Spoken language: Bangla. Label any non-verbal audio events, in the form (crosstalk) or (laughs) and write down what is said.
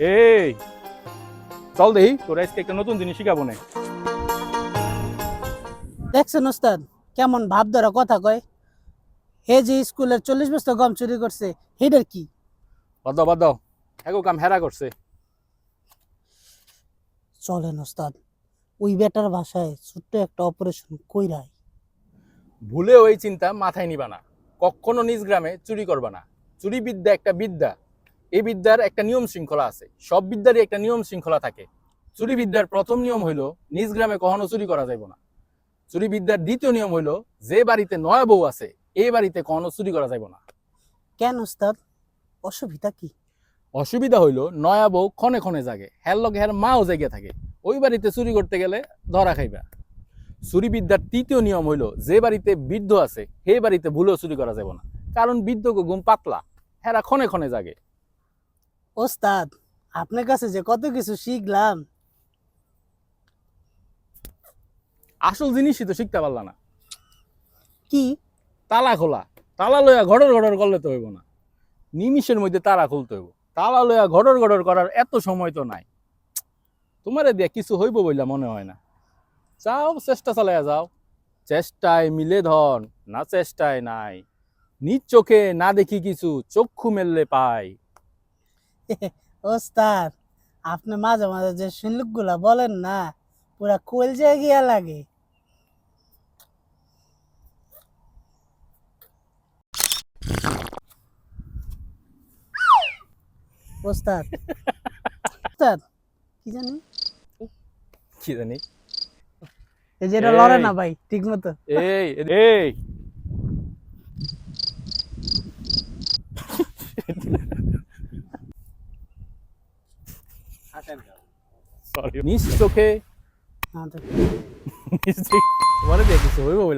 এই চল দেই তোরা আজকে একটা নতুন জিনিস শিখাবো না। দেখছেন ওস্তাদ কেমন ভাব ধরা কথা কয়? হে যে স্কুলের চল্লিশ বস্তা গম চুরি করছে হেডার কি? বাদ দাও বাদ এগো কাম হেরা করছে। চলেন ওস্তাদ ওই বেটার ভাষায় ছোট্ট একটা অপারেশন কইরাই। ভুলে ওই চিন্তা মাথায় নিবা না। কখনো নিজ গ্রামে চুরি করবা না। চুরি বিদ্যা একটা বিদ্যা। এই বিদ্যার একটা নিয়ম শৃঙ্খলা আছে। সব বিদ্যারই একটা নিয়ম শৃঙ্খলা থাকে। চুরি বিদ্যার প্রথম নিয়ম হইল নিজ গ্রামে কখনো চুরি করা যাইব না। চুরি বিদ্যার দ্বিতীয় নিয়ম হইল যে বাড়িতে নয়া বউ আছে এই বাড়িতে কখনো চুরি করা যাইব না। কেন উস্তাদ? অসুবিধা কি? অসুবিধা হইল নয়া বউ ক্ষণে ক্ষণে জাগে। হ্যার লগে হ্যার মাও জায়গা থাকে। ওই বাড়িতে চুরি করতে গেলে ধরা খাইবা। চুরি বিদ্যার তৃতীয় নিয়ম হইল যে বাড়িতে বৃদ্ধ আছে সেই বাড়িতে ভুলেও চুরি করা যাব না। কারণ বৃদ্ধকে ঘুম পাতলা হেরা ক্ষণে ক্ষণে জাগে। ওস্তাদ আপনার কাছে যে কত কিছু শিখলাম। আসল জিনিসই তো শিখতে পারলা না। কি? তালা খোলা। তালা লইয়া ঘটর ঘটর করলে তো হইব না। নিমিষের মধ্যে তালা খুলতে হইব। তালা লইয়া ঘটর ঘটর করার এত সময় তো নাই। তোমারে দিয়া কিছু হইব বইলা মনে হয় না। যাও চেষ্টা চালাইয়া যাও। চেষ্টায় মিলে ধন না চেষ্টায় নাই। নিজ চোখে না দেখি কিছু চক্ষু মেললে পাই। (laughs) ওস্তাদ আপনি মাঝে মাঝে যে শুনলুকগুলা বলেন না পুরা কোল গিয়া লাগে। ওস্তাদ (laughs) ওস্তাদ কি জানি? কি জানি? এই যে এটা লড়ে এই। না ভাই ঠিক মতো এই এই সরি নিজ চোখে হ্যাঁ, তো নিজ চোখে তোমারে দিয়ে কিছু হইব বলে